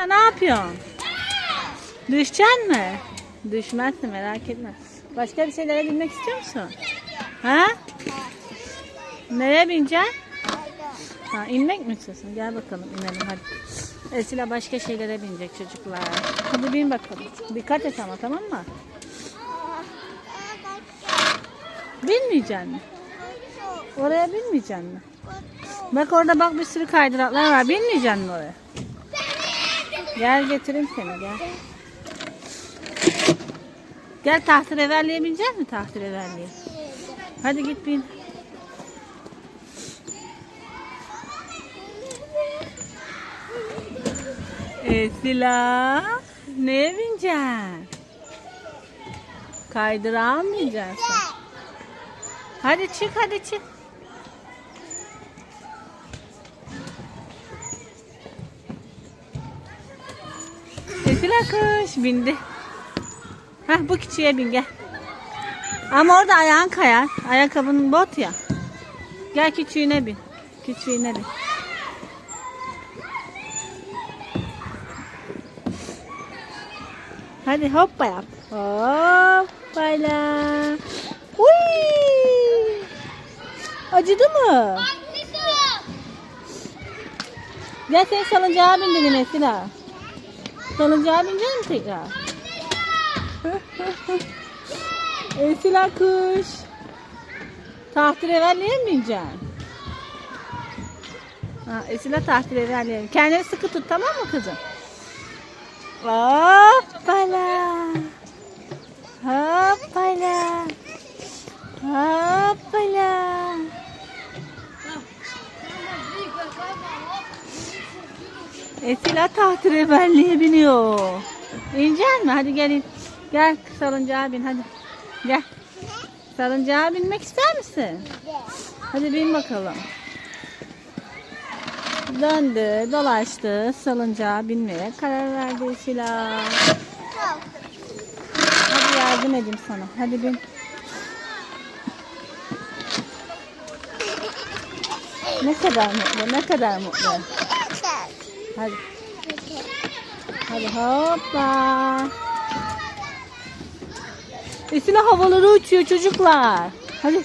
Esila ne yapıyorsun? Düşeceksin mi? Düşmezsin merak etme. Başka bir şeylere binmek istiyor musun? Ha? Nereye bineceksin? Ha, inmek mi istiyorsun? Gel bakalım inelim hadi. Esila başka şeylere binecek çocuklar. Hadi bin bakalım. Dikkat et ama tamam mı? Binmeyeceksin mi? Oraya binmeyeceksin mi? Bak orada bak bir sürü kaydıraklar var. Binmeyeceksin mi oraya? Gel getireyim seni gel. Gel tahterevalliye binecek mi tahterevalliye? Hadi git bin. Esila neye bineceksin? Kaydırağa mı bineceksin? Hadi çık hadi çık. Esila koş bindi. Hah bu küçüğe bin gel. Ama orada ayağın kayar. Ayakkabının bot ya. Gel küçüğüne bin. Küçüğüne bin. Hadi hoppa yap. Hoppala. Uy! Acıdı mı? Gel sen salıncağa bin dedim Esila. Salıncağa binecek misin tekrar? Esila kuş. Tahterevalliye mi bineceksin? Ha, Esila tahterevalliye. Kendini sıkı tut tamam mı kızım? Hoppala. Hoppala. Hoppala. Esila tahterevalliye biniyor. İnecek mi? Hadi gel in. Gel salıncağa bin hadi. Gel. Salıncağa binmek ister misin? Hadi bin bakalım. Döndü, dolaştı, salıncağa binmeye karar verdi Esila. Hadi yardım edeyim sana. Hadi bin. Ne kadar mutlu, ne kadar mutlu. Hadi. Hadi hoppa. Esila havalara uçuyor çocuklar. Hadi